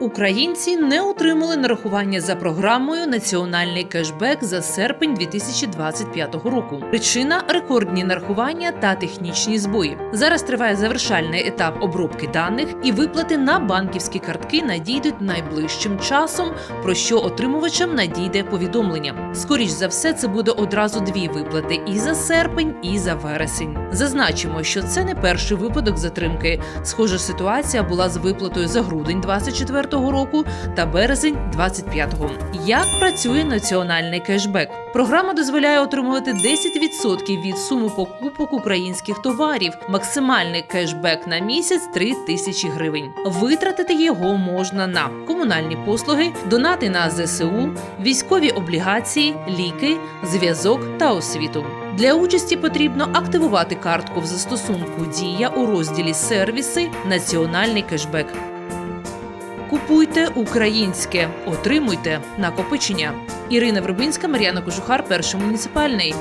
Українці не отримали нарахування за програмою Національний кешбек за серпень 2025 року. Причина рекордні нарахування та технічні збої. Зараз триває завершальний етап обробки даних, і виплати на банківські картки надійдуть найближчим часом, про що отримувачам надійде повідомлення. Скоріш за все, це буде одразу дві виплати і за серпень, і за вересень. Зазначимо, що це не перший випадок затримки. Схожа ситуація була з виплатою за грудень 24-го року та березень 25-го. Як працює національний кешбек? Програма дозволяє отримувати 10% від суми покупок українських товарів. Максимальний кешбек на місяць 3 тисячі гривень. Витратити його можна на комунальні послуги, донати на ЗСУ, військові облігації, ліки, зв'язок та освіту. Для участі потрібно активувати картку в застосунку Дія у розділі Сервіси Національний кешбек. Купуйте українське, отримуйте накопичення. Ірина Вербинська, Мар'яна Кожухар, перший муніципальний.